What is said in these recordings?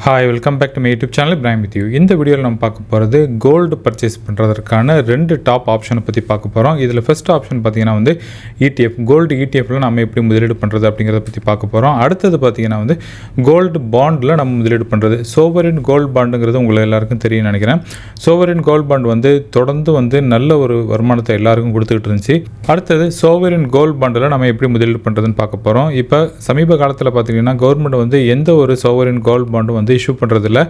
Hi welcome back to my YouTube channel from with you இந்த வீடியோவில் நம்ம பார்க்க போகிறது கோல்டு பர்ச்சேஸ் பண்ணுறதுக்கான ரெண்டு டாப் ஆப்ஷனை பற்றி பார்க்க போகிறோம் இதில் ஃபஸ்ட் ஆப்ஷன் பார்த்தீங்கன்னா வந்து இடிஎஃப் கோல்டு இடிஎஃப்ல நம்ம எப்படி முதலீடு பண்ணுறது அப்படிங்கிறத பற்றி பார்க்க போகிறோம் அடுத்தது பார்த்தீங்கன்னா வந்து கோல்டு பாண்டில் நம்ம முதலீடு பண்ணுறது சோவரின் கோல்டு பாண்டுங்கிறது உங்களுக்கு எல்லாருக்கும் தெரியும் நினைக்கிறேன். சோவரின் கோல்டு பாண்ட் வந்து தொடர்ந்து வந்து நல்ல ஒரு வருமானத்தை எல்லாருக்கும் கொடுத்துக்கிட்டு இருந்துச்சு. அடுத்தது சோவரின் கோல்டு பாண்டில் நம்ம எப்படி முதலீடு பண்ணுறதுன்னு பார்க்க போகிறோம் இப்போ சமீப காலத்தில் பார்த்தீங்கன்னா கவர்மெண்ட் வந்து எந்த ஒரு சோவரின் கோல்டு பாண்டும் வந்து இஷ்யூ பண்ணுறதில்ல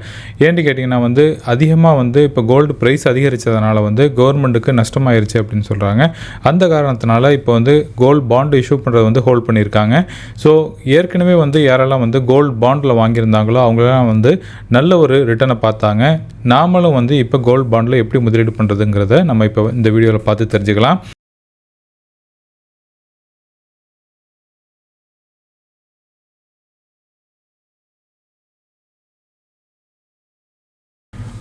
ஏன்னு கேட்டிங்கன்னா வந்து அதிகமாக வந்து இப்போ கோல்டு ப்ரைஸ் அதிகரித்ததுனால வந்து கவர்மெண்ட்டுக்கு நஷ்டமாயிருச்சு அப்படின்னு சொல்கிறாங்க அந்த காரணத்தினால இப்போ வந்து கோல்டு பாண்டு இஷ்யூ பண்ணுறது வந்து ஹோல்ட் பண்ணியிருக்காங்க. ஸோ ஏற்கனவே வந்து யாரெல்லாம் வந்து கோல்டு பாண்டில் வாங்கியிருந்தாங்களோ அவங்களாம் வந்து நல்ல ஒரு ரிட்டர்னை பார்த்தாங்க. நாமளும் வந்து இப்போ கோல்டு பாண்டில் எப்படி முதலீடு பண்ணுறதுங்கிறத நம்ம இப்போ இந்த வீடியோவில் பார்த்து தெரிஞ்சுக்கலாம்.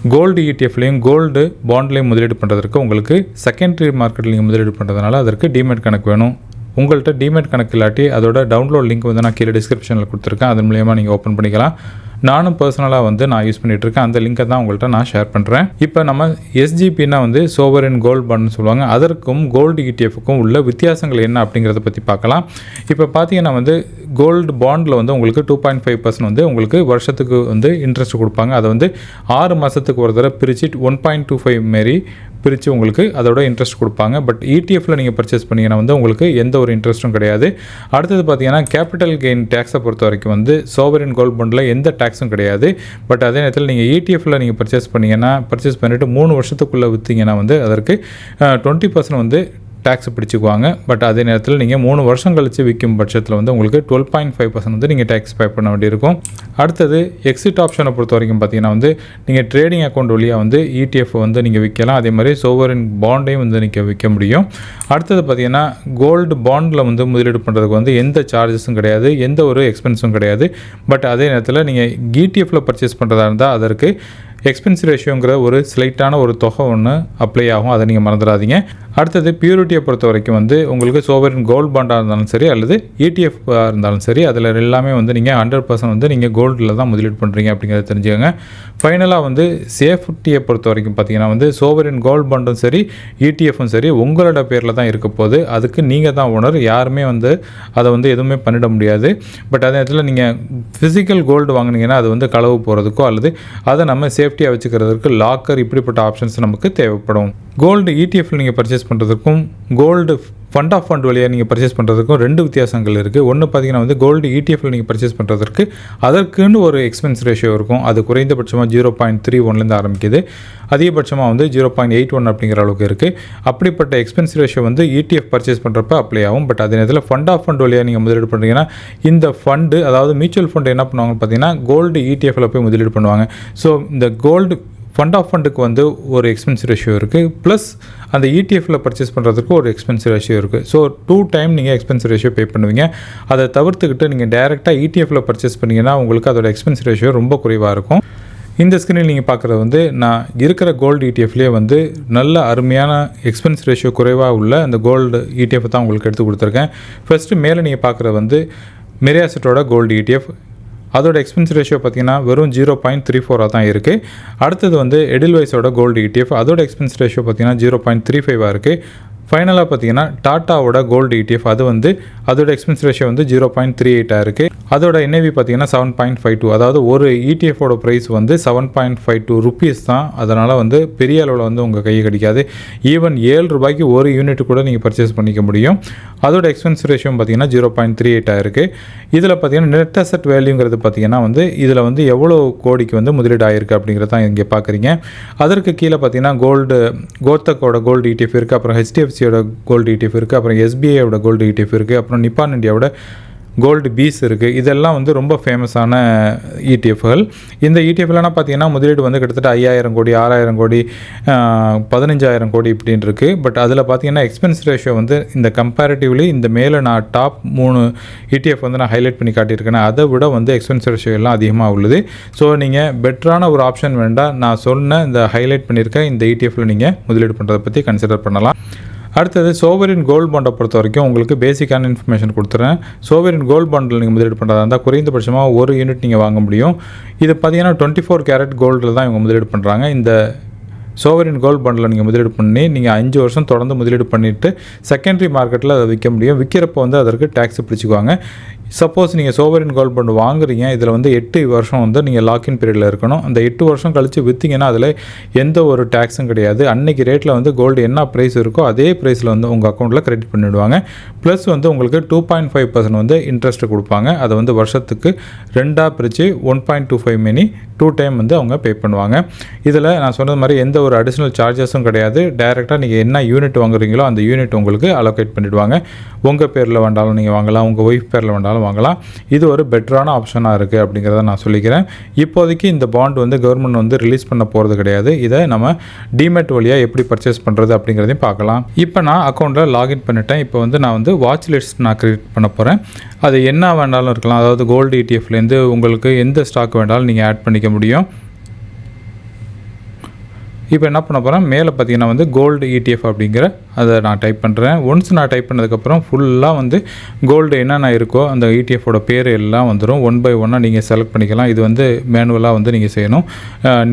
கோல்டு இடிஎஃப்லையும் கோல்டு பாண்ட்லேயும் முதலீடு பண்ணுறதுக்கு உங்களுக்கு செகண்டரி மார்க்கெட்லையும் முதலீடு பண்ணுறதுனால அதற்கு டிமெட் கணக்கு வேணும். உங்கள்கிட்ட டிமெட் கணக்கு இல்லாட்டி அதோட டவுன்லோட் லிங்க் வந்து நான் கீழே டிஸ்கிரிப்ஷனில் கொடுத்துருக்கேன். அதன் மூலியமாக நீங்கள் ஓப்பன் பண்ணிக்கலாம். நானும் பர்சனலாக வந்து நான் யூஸ் பண்ணிட்டு இருக்கேன் அந்த லிங்கை தான் உங்கள்கிட்ட நான் ஷேர் பண்ணுறேன் இப்போ நம்ம எஸ்ஜிபின்னா வந்து சோவரின் கோல்டு பண்ட்னு சொல்லுவாங்க. அதற்கும் கோல்டு இடிஎஃப்க்கும் உள்ள வித்தியாசங்கள் என்ன அப்படிங்கிறத பற்றி பார்க்கலாம். இப்போ பார்த்தீங்கன்னா வந்து கோல்டு பாண்டில் வந்து உங்களுக்கு டூ பாயிண்ட் ஃபைவ் பர்சன்ட் வந்து உங்களுக்கு வருஷத்துக்கு வந்து இன்ட்ரெஸ்ட் கொடுப்பாங்க. அதை வந்து ஆறு மாதத்துக்கு ஒரு தடவை பிரித்து ஒன் பாயிண்ட் டூ ஃபைவ் மாரி பிரித்து உங்களுக்கு அதோட இன்ட்ரெஸ்ட் கொடுப்பாங்க. பட் இடிஎஃப்பில் நீங்கள் பர்ச்சேஸ் பண்ணீங்கன்னா வந்து உங்களுக்கு எந்த ஒரு இன்ட்ரெஸ்ட்டும் கிடையாது. அடுத்தது பார்த்தீங்கன்னா கேபிட்டல் கெயின் டேக்ஸை பொறுத்த வரைக்கும் வந்து சோவரின் கோல்ட் பண்டில் எந்த டேக்ஸும் கிடையாது. பட் அதே நேரத்தில் நீங்கள் இடிஎஃப்பில் நீங்கள் பர்ச்சேஸ் பண்ணீங்கன்னா பர்ச்சேஸ் பண்ணிவிட்டு மூணு வருஷத்துக்குள்ளே விற்றீங்கன்னா வந்து அதற்கு டுவெண்ட்டி பர்சன்ட் வந்து டேக்ஸ் பிடிச்சிக்குவாங்க. பட் அதே நேரத்தில் நீங்கள் மூணு வருஷம் கழித்து விற்கும் பட்சத்தில் வந்து உங்களுக்கு டுவெல் பாயிண்ட் ஃபைவ் பர்சன்ட் வந்து நீங்கள் டேக்ஸ் பே பண்ண வேண்டியிருக்கும். அடுத்தது எக்ஸிட் ஆப்ஷனை பொறுத்த வரைக்கும் பார்த்தீங்கன்னா வந்து நீங்கள் ட்ரேடிங் அக்கௌண்ட் வழியாக வந்து இடிஎஃப் வந்து நீங்கள் விற்கலாம் அதே மாதிரி சோவரின் பாண்டையும் வந்து நீங்கள் விற்க முடியும். அடுத்தது பார்த்தீங்கன்னா கோல்டு பாண்டில் வந்து முதலீடு பண்ணுறதுக்கு வந்து எந்த சார்ஜஸும் கிடையாது. எந்த ஒரு எக்ஸ்பென்ஸும் கிடையாது. பட் அதே நேரத்தில் நீங்கள் இடிஎஃப்ல பர்ச்சேஸ் பண்ணுறதா இருந்தால் அதற்கு எக்ஸ்பென்ஸ் ரேஷியோங்கிற ஒரு ஸ்லைட்டான ஒரு தொகை ஒன்று அப்ளை ஆகும். அதை நீங்கள் மறந்துடாதீங்க. அடுத்தது பியூரிட்டியை பொறுத்த வரைக்கும் வந்து உங்களுக்கு சோவரின் கோல்டு பாண்டாக இருந்தாலும் சரி அல்லது இடிஎஃப் இருந்தாலும் சரி அதில் எல்லாமே வந்து நீங்கள் ஹண்ட்ரட் பர்சன்ட் வந்து நீங்கள் கோல்டில் தான் முதலீடு பண்ணுறீங்க அப்படிங்கிறத தெரிஞ்சுக்கோங்க. ஃபைனலாக வந்து சேஃப்டியை பொறுத்த வரைக்கும் பார்த்தீங்கன்னா வந்து சோவரின் கோல்டு பாண்டும் சரி இடிஎஃப்பும் சரி உங்களோட பேரில் தான் இருக்க போது அதுக்கு நீங்கள் தான் ஓனர் யாருமே வந்து அதை வந்து எதுவுமே பண்ணிட முடியாது. பட் அதே நேரத்தில் நீங்கள் ஃபிசிக்கல் கோல்டு வாங்கினீங்கன்னா அது வந்து களவு போகிறதுக்கோ அல்லது அதை நம்ம சேஃப்டியாக வச்சுக்கிறதுக்கு லாக்கர் இப்படிப்பட்ட ஆப்ஷன்ஸ் நமக்கு தேவைப்படும். கோல்டு இடிஎஃப்ல நீங்கள் பர்ச்சேஸ் பண்ணுறதுக்கும் கோல்டு ஃபண்ட் ஆஃப் ஃபண்ட் வழியாக நீங்கள் பர்ச்சேஸ் பண்ணுறதுக்கும் ரெண்டு வித்தியாசங்கள் இருக்குது ஒன்று பார்த்தீங்கன்னா வந்து கோல்டு இடிஎஃப்ல நீங்கள் பர்ச்சேஸ் பண்ணுறதுக்கு அதற்குன்னு ஒரு எக்ஸ்பென்ஸ் ரேஷியோ இருக்கும். அது குறைந்தபட்சமாக ஜீரோ பாயிண்ட் த்ரீ ஒன்லேருந்து ஆரம்பிக்குது. அதிகபட்சமாக வந்து ஜீரோ பாயிண்ட் எயிட் ஒன் அப்படிங்கிற அளவுக்கு இருக்குது அப்படிப்பட்ட எக்ஸ்பென்ஸ் ரேஷியோ வந்து இடிஎஃப் பர்ச்சேஸ் பண்ணுறப்ப அப்ளை ஆகும். பட் அதே நேரத்தில் ஃபண்ட் ஆஃப் ஃபண்ட் வழியாக நீங்கள் முதலீடு பண்ணுறீங்கன்னா இந்த ஃபண்டு அதாவது மியூச்சுவல் ஃபண்ட் என்ன பண்ணுவாங்கன்னு பார்த்தீங்கன்னா கோல்டு இடிஎஃப்ல போய் முதலீடு பண்ணுவாங்க. ஸோ இந்த கோல்டு ஃபண்ட் ஆஃப் ஃபண்டுக்கு வந்து ஒரு எக்ஸ்பென்ஸ் ரேஷியோ இருக்குது ப்ளஸ் அந்த இடிஎஃப்பில் பர்ச்சேஸ் பண்ணுறதுக்கு ஒரு எக்ஸ்பென்ஸ் ரேஷியோ இருக்குது ஸோ டூ டைம் நீங்கள் எக்ஸ்பென்ஸ் ரேஷியோ பே பண்ணுவீங்க. அதை தவிர்த்துக்கிட்டு நீங்கள் டேரெக்டாக இடிஎஃப்பில் பர்ச்சேஸ் பண்ணிங்கன்னா உங்களுக்கு அதோட எக்ஸ்பென்ஸ் ரேஷியோ ரொம்ப குறைவாக இருக்கும். இந்த ஸ்க்ரீனில் நீங்கள் பார்க்குறது வந்து நான் இருக்கிற கோல்டு இடிஎஃப்லேயே வந்து நல்ல அருமையான எக்ஸ்பென்ஸ் ரேஷியோ குறைவாக உள்ள அந்த கோல்டு இடிஎஃப் தான் உங்களுக்கு எடுத்து கொடுத்துருக்கேன். ஃபஸ்ட்டு மேலே நீங்கள் பார்க்குறது வந்து மெரியாசெட்டோட கோல்டு இடிஎஃப் அதோட எக்ஸ்பென்ஸ் ரேஷியோ பார்த்தீங்கன்னா வெறும் ஜீரோ பாயிண்ட் த்ரீ ஃபோராக தான் இருக்குது அடுத்தது வந்து எடில்வைஸோட கோல்டு இடிஎஃப் அதோட எக்ஸ்பென்ஸ் ரேஷியோ பார்த்தீங்கன்னா ஜீரோ பாயிண்ட் த்ரீ ஃபைவாக இருக்குது ஃபைனலாக பார்த்தீங்கன்னா டாட்டாவோட கோல்டு இடிஎஃப் அது வந்து அதோட எக்ஸ்பென்ஸ் ரேஷியோ வந்து ஜீரோ பாயிண்ட் த்ரீ எயிட்டாக இருக்குது அதோட என்ஏவி பார்த்தீங்கன்னா செவன் பாயிண்ட் ஃபைவ் டூ அதாவது ஒரு இடிஎஃபோட ப்ரைஸ் வந்து seven point five two rupees தான். அதனால் வந்து பெரிய அளவில் வந்து உங்கள் கையை கிடைக்காது. ஈவன் ஏழு ரூபாய்க்கு ஒரு யூனிட் கூட நீங்கள் பர்ச்சேஸ் பண்ணிக்க முடியும். அதோட எக்ஸ்பென்ஸ் ரேஷியோ பார்த்தீங்கன்னா ஜீரோ பாயிண்ட் த்ரீ எயிட்டாக இருக்குது இதில் பார்த்தீங்கன்னா நெட் அசட் வேல்யூங்கிறது பார்த்தீங்கன்னா வந்து இதில் வந்து எவ்வளோ கோடிக்கு வந்து முதலீடு ஆயிருக்கு அப்படிங்கிறத தான் இங்கே பார்க்குறீங்க அதற்கு கீழே பார்த்தீங்கன்னா கோல்டு கோத்தக்கோட கோல்டு இடிஎஃப் இருக்குது அப்புறம் ஹெச்டிஎஃப்சியோட கோல்டு இடிஎஃப் இருக்குது அப்புறம் எஸ்பிஐயோட கோல்டு இடிஎஃப் இருக்குது அப்புறம் நிப்பான் இந்தியாவோட கோல்டு பீஸ் இருக்குது இதெல்லாம் வந்து ரொம்ப ஃபேமஸான இடிஎஃப்கள் இந்த இடிஎஃப்லாம் பார்த்தீங்கன்னா முதலீடு வந்து கிட்டத்தட்ட ஐயாயிரம் கோடி ஆறாயிரம் கோடி பதினஞ்சாயிரம் கோடி இப்படின்னு இருக்குது பட் அதில் பார்த்தீங்கன்னா எக்ஸ்பென்ஸ் ரேஷியோ வந்து இந்த கம்பேரிட்டிவ்லி இந்த மேலே நான் டாப் மூணு இடிஎஃப் வந்து நான் ஹைலைட் பண்ணி காட்டியிருக்கேன். அதை விட வந்து எக்ஸ்பென்ஸ் ரேஷியோ எல்லாம் அதிகமாக உள்ளது. ஸோ நீங்கள் பெட்டரான ஒரு ஆப்ஷன் வேண்டாம். நான் சொன்ன இந்த ஹைலைட் பண்ணியிருக்க இந்த இடிஎஃப்பில் நீங்கள் முதலீடு பண்ணுறதை பற்றி கன்சிடர் பண்ணலாம். அடுத்தது சோவரின் கோல்டு பாண்டை பொறுத்த வரைக்கும் உங்களுக்கு பேசிக்கான இன்ஃபர்மேஷன் கொடுத்துறேன். சோவரின் கோல்டு பாண்டில் நீங்கள் முதலீடு பண்ணுறதா இருந்தால் குறைந்தபட்சமாக ஒரு யூனிட் நீங்கள் வாங்க முடியும். இது பார்த்தீங்கன்னா டுவெண்ட்டி ஃபோர் கேரட் கோல்டில் தான் இவங்க முதலீடு பண்ணுறாங்க இந்த சோவரின் கோல்டு பண்டில் நீங்கள் முதலீடு பண்ணி நீங்கள் அஞ்சு வருஷம் தொடர்ந்து முதலீடு பண்ணிவிட்டு செகண்டரி மார்க்கெட்டில் அதை விற்க முடியும். விற்கிறப்போ வந்து அதற்கு டேக்ஸ் பிடிச்சிக்குவாங்க. சப்போஸ் நீங்கள் சோவரின் கோல்டு பண்டு வாங்குறீங்க இதில் வந்து எட்டு வருஷம் வந்து நீங்கள் லாக்இன் பீரியடில் இருக்கணும். அந்த எட்டு வருஷம் கழித்து விற்றீங்கன்னா அதில் எந்த ஒரு டேக்ஸும் கிடையாது. அன்னைக்கு ரேட்டில் வந்து கோல்டு என்ன ப்ரைஸ் இருக்கோ அதே ப்ரைஸில் வந்து உங்கள் அக்கௌண்ட்டில் கிரெடிட் பண்ணிவிடுவாங்க ப்ளஸ் வந்து உங்களுக்கு டூ பாயிண்ட் ஃபைவ் பர்சன்ட் வந்து இன்ட்ரெஸ்ட் கொடுப்பாங்க. அதை வந்து வருஷத்துக்கு ரெண்டாக பிரித்து ஒன் பாயிண்ட் டூ ஃபைவ் மினி டூ டைம் வந்து அவங்க பே பண்ணுவாங்க. இதில் நான் சொன்னது மாதிரி எந்த ஒரு ஒரு அடிஷ்னல் சார்ஜஸும் கிடையாது. டைரெக்டாக நீங்கள் என்ன யூனிட் வாங்குறீங்களோ அந்த யூனிட் உங்களுக்கு அலோகேட் பண்ணிவிடுவாங்க உங்கள் பேரில் வேண்டாலும் நீங்கள் வாங்கலாம். உங்கள் ஒய்ஃப் பேரில் வேண்டாலும் வாங்கலாம். இது ஒரு பெட்டரான ஆப்ஷனாக இருக்குது அப்படிங்கிறத நான் சொல்லிக்கிறேன். இப்போதைக்கு இந்த பாண்ட் வந்து கவர்மெண்ட் வந்து ரிலீஸ் பண்ண போகிறது கிடையாது. இதை நம்ம டிமெட் வழியாக எப்படி பர்ச்சேஸ் பண்ணுறது அப்படிங்கிறதையும் பார்க்கலாம். இப்போ நான் அக்கௌண்ட்டில் லாகின் பண்ணிட்டேன். இப்போ வந்து நான் வந்து வாட்ச் லிஸ்ட் நான் க்ரியேட் பண்ண போகிறேன் அது என்ன வேண்டாலும் இருக்கலாம். அதாவது கோல்டு இடிஎஃப்லேருந்து உங்களுக்கு எந்த ஸ்டாக் வேண்டாலும் நீங்கள் ஆட் பண்ணிக்க முடியும். இப்போ என்ன பண்ண போகிறேன் மேலே பார்த்தீங்கன்னா வந்து கோல்டு இடிஎஃப் அப்படிங்கிற அதை நான் டைப் பண்ணுறேன் ஒன்ஸ் நான் டைப் பண்ணதுக்கப்புறம் ஃபுல்லாக வந்து கோல்டு என்னென்ன இருக்கோ அந்த இடிஎஃபோட பேர் எல்லாம் வந்துடும் ஒன் பை ஒன்னாக நீங்கள் செலக்ட் பண்ணிக்கலாம். இது வந்து மேனுவலாக வந்து நீங்கள் செய்யணும்.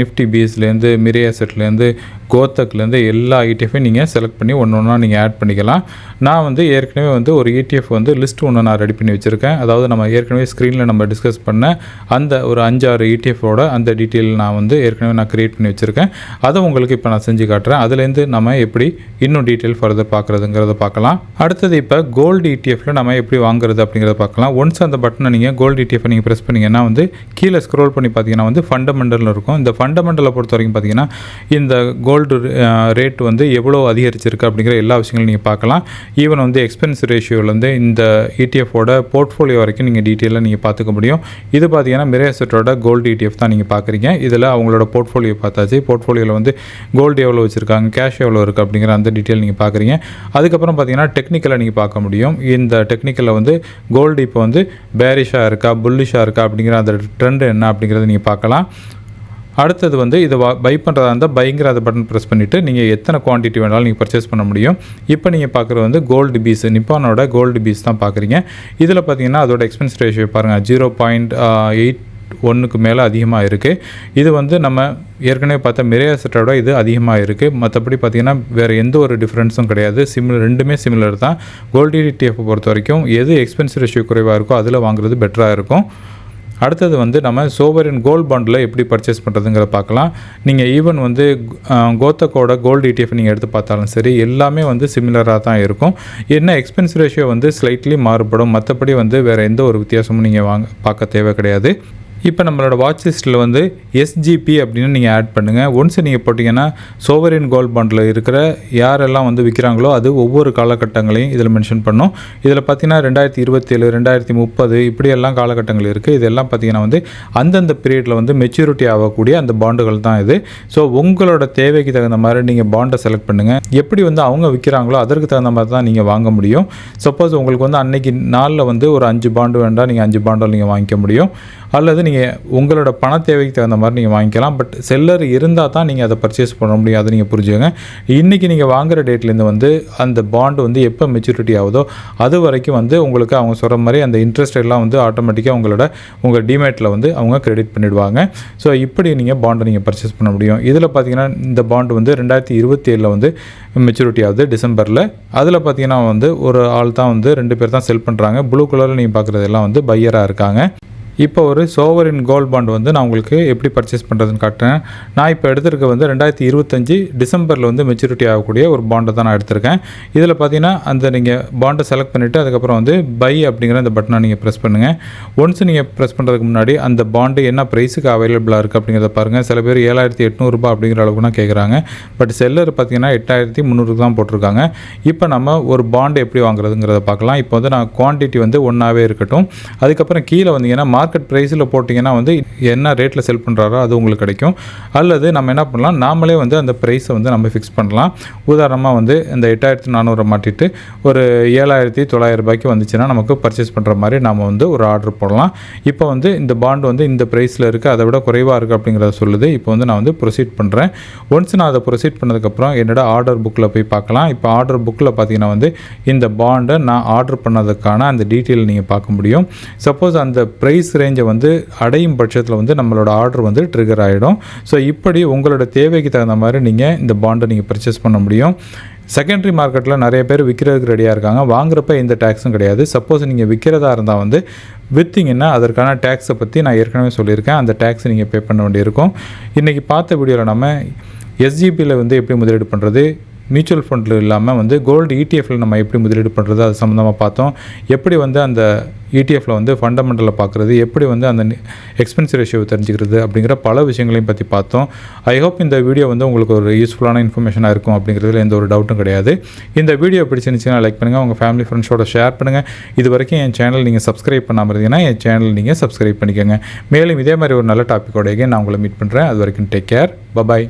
நிஃப்டி பீஸ்லேருந்து மிரியாசெட்லேருந்து கோத்தக்லேருந்து எல்லா இடிஎஃபையும் நீங்கள் செலக்ட் பண்ணி ஒன்று ஒன்றா நீங்கள் ஆட் பண்ணிக்கலாம். நான் வந்து ஏற்கனவே வந்து ஒரு இடிஎஃப் வந்து லிஸ்ட் ஒன்று நான் ரெடி பண்ணி வச்சுருக்கேன். அதாவது நம்ம ஏற்கனவே ஸ்க்ரீனில் நம்ம டிஸ்கஸ் பண்ண அந்த ஒரு அஞ்சாறு இடிஎஃபோட அந்த டீட்டெயில் நான் வந்து ஏற்கனவே நான் க்ரியேட் பண்ணி வச்சுருக்கேன். அதை உங்களுக்கு இப்போ நான் செஞ்சு காட்டுறேன். அதுலேருந்து நம்ம எப்படி இன்னும் டீட்டெயில் ஃபர்தர் பார்க்குறதுங்கிறத பார்க்கலாம். அடுத்தது இப்போ கோல்டு இடிஎஃப்ல நம்ம எப்படி வாங்குறது அப்படிங்கிறத பார்க்கலாம். ஒன்ஸ் அந்த பட்டனை நீங்கள் கோல்டு இடிஎஃப் நீங்கள் ப்ரெஸ் பண்ணீங்கன்னா வந்து கீழே ஸ்க்ரோல் பண்ணி பார்த்தீங்கன்னா வந்து ஃபண்டமெண்டல் இருக்கும். இந்த ஃபண்டமெண்டலை பொறுத்த வரைக்கும் பார்த்தீங்கன்னா இந்த கோல்டு கோல்டு ரேட் uh, வந்து எவ்வளோ அதிகரிச்சிருக்கு அப்படிங்கிற எல்லா விஷயங்களும் நீங்கள் பார்க்கலாம். ஈவன் வந்து எக்ஸ்பென்ஸ் ரேஷியோலேருந்து இந்த இடிஎஃபோட போர்ட்ஃபோலியோ வரைக்கும் நீங்கள் டீட்டெயிலாக நீங்கள் பார்த்துக்க முடியும். இது பார்த்தீங்கன்னா மிரேசட்டோட கோல்டு இடிஎஃப் தான் நீங்கள் பார்க்குறீங்க. இதில் அவங்களோட போர்ட்ஃபோலியோ பார்த்தாச்சு. போர்ட்ஃபோலியோவில் வந்து கோல்டு எவ்வளோ வச்சுருக்காங்க கேஷ் எவ்வளோ இருக்குது அப்படிங்கிற அந்த டீட்டெயில் நீங்கள் பார்க்குறீங்க. அதுக்கப்புறம் பார்த்தீங்கன்னா டெக்னிக்கலை நீங்கள் பார்க்க முடியும். இந்த டெக்னிக்கலில் வந்து கோல்டு இப்போ வந்து பேரிஷாக இருக்கா புல்லிஷாக இருக்கா அப்படிங்கிற அந்த ட்ரெண்ட் என்ன அப்படிங்கிறத நீங்கள் பார்க்கலாம். அடுத்தது வந்து இதை பை பண்ணுறதா இருந்தால் பைங்கிற அந்த பட்டன் ப்ரெஸ் பண்ணிவிட்டு நீங்கள் எத்தனை குவான்டிட்டி வேணாலும் நீங்கள் பர்ச்சேஸ் பண்ண முடியும். இப்போ நீங்கள் பார்க்குறது வந்து கோல்டு பீஸ் நிப்பானோட கோல்டு பீஸ் தான் பார்க்குறீங்க இதில் பார்த்தீங்கன்னா அதோட எக்ஸ்பென்ஸ் ரேஷியோ பாருங்கள் ஜீரோ பாயிண்ட் எயிட் ஒன்றுக்கு மேலே அதிகமாக இருக்குது இது வந்து நம்ம ஏற்கனவே பார்த்த மிரேசட்டோட இது அதிகமாக இருக்குது மற்றபடி பார்த்திங்கன்னா வேறு எந்த ஒரு டிஃப்ரென்ஸும் கிடையாது. சிமிலர் ரெண்டுமே சிமிலர் தான். கோல்டு டிடிஎஃப் பொறுத்த வரைக்கும் எது எக்ஸ்பென்ஸ் ரேஷியோ குறைவாக இருக்கோ அதில் வாங்குறது பெட்டராக இருக்கும். அடுத்தது வந்து நம்ம சோவரின் கோல்ட் பாண்டில் எப்படி பர்ச்சேஸ் பண்ணுறதுங்கிறத பார்க்கலாம். நீங்கள் ஈவன் வந்து கோத்தக்கோட கோல்டு இடிஎஃப் நீங்கள் எடுத்து பார்த்தாலும் சரி எல்லாமே வந்து சிமிலராக தான் இருக்கும். என்ன எக்ஸ்பென்ஸ் ரேஷியோ வந்து ஸ்லைட்லி மாறுபடும். மற்றபடி வந்து வேறு எந்த ஒரு வித்தியாசமும் நீங்கள் வாங்க பார்க்க தேவை கிடையாது. இப்போ நம்மளோட வாட்ச் லிஸ்ட்டில் வந்து எஸ்ஜிபி அப்படின்னு நீங்கள் ஆட் பண்ணுங்கள் ஒன்ஸ் நீங்கள் போட்டிங்கன்னா சோவரின் கோல்ட் பாண்டில் இருக்கிற யாரெல்லாம் வந்து விற்கிறாங்களோ அது ஒவ்வொரு காலகட்டங்களையும் இதில் மென்ஷன் பண்ணும். இதில் பார்த்தீங்கன்னா ரெண்டாயிரத்தி இருபத்தேழு ரெண்டாயிரத்தி முப்பது இப்படியெல்லாம் காலகட்டங்கள் இருக்குது இதெல்லாம் பார்த்தீங்கன்னா வந்து அந்தந்த பீரியடில் வந்து மெச்சூரிட்டி ஆகக்கூடிய அந்த பாண்டுகள் தான் இது. ஸோ உங்களோட தேவைக்கு தகுந்த மாதிரி நீங்கள் பாண்டை செலக்ட் பண்ணுங்கள் எப்படி வந்து அவங்க விற்கிறாங்களோ அதற்கு தகுந்த மாதிரி தான் நீங்கள் வாங்க முடியும். சப்போஸ் உங்களுக்கு வந்து அன்னைக்கு நாளில் வந்து ஒரு அஞ்சு பாண்டு வேண்டாம் நீங்கள் அஞ்சு பாண்டில் நீங்கள் வாங்கிக்க முடியும். அல்லது நீங்கள் உங்களோட பண தேவைக்கு தகுந்த மாதிரி நீங்கள் வாங்கிக்கலாம். பட் செல்லர் இருந்தால் தான் நீங்கள் அதை பர்ச்சேஸ் பண்ண முடியும். அதை நீங்கள் புரிஞ்சுக்கோங்க. இன்றைக்கி நீங்கள் வாங்குற டேட்லேருந்து வந்து அந்த பாண்டு வந்து எப்போ மெச்சூரிட்டி ஆகுதோ அது வரைக்கும் வந்து உங்களுக்கு அவங்க சொல்கிற மாதிரி அந்த இன்ட்ரெஸ்ட் எல்லாம் வந்து ஆட்டோமேட்டிக்காக உங்களோட உங்கள் டிமேட்டில் வந்து அவங்க கிரெடிட் பண்ணிவிடுவாங்க ஸோ இப்படி நீங்கள் பாண்டை நீங்கள் பர்ச்சேஸ் பண்ண முடியும். இதில் பார்த்தீங்கன்னா இந்த பாண்டு வந்து ரெண்டாயிரத்தி இருபத்தி ஏழில் வந்து மெச்சூரிட்டி ஆகுது டிசம்பரில். அதில் பார்த்தீங்கன்னா வந்து ஒரு ஆள் தான் வந்து ரெண்டு பேர் தான் செல் பண்ணுறாங்க ப்ளூ கலரில் நீங்கள் பார்க்குறதெல்லாம் வந்து பையராக இருக்காங்க. இப்போ ஒரு சோவரின் கோல்ட் பாண்ட் வந்து நான் உங்களுக்கு எப்படி பர்ச்சேஸ் பண்ணுறதுன்னு காட்டுறேன். நான் இப்போ எடுத்திருக்க வந்து ரெண்டாயிரத்தி இருபத்தஞ்சி டிசம்பரில் வந்து மெச்சூரிட்டி ஆகக்கூடிய ஒரு பாண்டை தான் நான் எடுத்திருக்கேன். இதில் பார்த்தீங்கன்னா அந்த நீங்கள் பாண்டை செலக்ட் பண்ணிவிட்டு அதுக்கப்புறம் வந்து பை அப்படிங்கிற அந்த பட்டனை நீங்கள் ப்ரெஸ் பண்ணுங்கள் ஒன்ஸ் நீங்கள் ப்ரெஸ் பண்ணுறதுக்கு முன்னாடி அந்த பாண்டு என்ன ப்ரைஸுக்கு அவைலபிளாக இருக்குது அப்படிங்கிறத பாருங்கள் சில பேர் ஏழாயிரத்தி எட்நூறுபா அப்படிங்கிற அளவுக்கு கேட்குறாங்க பட் செல்லர் பார்த்தீங்கன்னா எட்டாயிரத்தி முந்நூறு தான் போட்டிருக்காங்க. இப்போ நம்ம ஒரு பாண்டு எப்படி வாங்குறதுங்கிறத பார்க்கலாம். இப்போ வந்து நான் குவான்டிட்டி வந்து ஒன்றாவே இருக்கட்டும். அதுக்கப்புறம் கீழே வந்தீங்கன்னா மார்க்கெட் ப்ரைஸில் போட்டிங்கன்னா வந்து என்ன ரேட்டில் செல் பண்ணுறாரோ அது உங்களுக்கு கிடைக்கும். அல்லது நம்ம என்ன பண்ணலாம்? நாமளே வந்து அந்த ப்ரைஸை வந்து நம்ம ஃபிக்ஸ் பண்ணலாம். உதாரணமாக வந்து இந்த எட்டாயிரத்தி நானூறை மாட்டிட்டு ஒரு ஏழாயிரத்தி தொள்ளாயிரம் ரூபாய்க்கு வந்துச்சுன்னா நமக்கு பர்ச்சேஸ் பண்ணுற மாதிரி நாம் வந்து ஒரு ஆர்டர் போடலாம். இப்போ வந்து இந்த பாண்டு வந்து இந்த ப்ரைஸில் இருக்குது அதை விட குறைவாக இருக்குது அப்படிங்கிறத சொல்லுது. இப்போ வந்து நான் வந்து ப்ரொசீட் பண்ணுறேன் ஒன்ஸ் நான் அதை ப்ரொசீட் பண்ணதுக்கப்புறம் என்னோட ஆர்டர் புக்கில் போய் பார்க்கலாம். இப்போ ஆர்டர் புக்கில் பார்த்தீங்கன்னா வந்து இந்த பாண்டை நான் ஆர்டர் பண்ணதுக்கான அந்த டீட்டெயில் நீங்கள் பார்க்க முடியும். சப்போஸ் அந்த ப்ரைஸ் ரேஞ்சை வந்து அடையும் பட்சத்தில் வந்து நம்மளோட ஆர்டர் வந்து ட்ரிகர் ஆகிடும் ஸோ இப்படி உங்களோட தேவைக்கு தகுந்த மாதிரி நீங்கள் இந்த பாண்டை நீங்கள் பர்ச்சேஸ் பண்ண முடியும். செகண்டரி மார்க்கெட்டில் நிறைய பேர் விற்கிறதுக்கு ரெடியாக இருக்காங்க. வாங்குறப்ப எந்த டேக்ஸும் கிடையாது. சப்போஸ் நீங்கள் விற்கிறதா இருந்தால் வந்து விற்றிங்கன்னா அதற்கான டேக்ஸை பற்றி நான் ஏற்கனவே சொல்லியிருக்கேன். அந்த டேக்ஸ் நீங்கள் பே பண்ண வேண்டியிருக்கும். இன்றைக்கி பார்த்த வீடியோவில் நம்ம எஸ்ஜிபியில் வந்து எப்படி முதலீடு பண்ணுறது மியூச்சுவல் ஃபண்டில் இல்லாமல் வந்து கோல்டு இடிஎஃப்ல நம்ம எப்படி முதலீடு பண்ணுறது அது சம்மந்தமாக பார்த்தோம். எப்படி வந்து அந்த இடிஎஃப்பில் வந்து ஃபண்டமெண்டலில் பார்க்குறது எப்படி வந்து அந்த எக்ஸ்பென்ஸ் ரேஷியோவை தெரிஞ்சுக்கிறது அப்படிங்கிற பல விஷயங்களையும் பற்றி பார்த்தோம். ஐ ஹோப் இந்த வீடியோ வந்து உங்களுக்கு ஒரு யூஸ்ஃபுல்லான இன்ஃபர்மேஷனாக இருக்கும் அப்படிங்கிறதுல எந்த ஒரு டவுட்டும் கிடையாது. இந்த வீடியோ பிடிச்சிருந்துச்சுன்னா லைக் பண்ணுங்கள் உங்கள் ஃபேமிலி ஃப்ரெண்ட்ஸோட ஷேர் பண்ணுங்கள் இது வரைக்கும் என் சேனல் நீங்கள் சப்ஸ்கிரைப் பண்ணாமல் இருந்தீங்கன்னா என் சேனல் நீங்கள் சப்ஸ்கிரைப் பண்ணிக்கோங்க. மேலும் இதே மாதிரி ஒரு நல்ல டாப்பிக்கோட நான் உங்களை மீட் பண்ணுறேன் அது வரைக்கும் டேக் கேர் பபாய்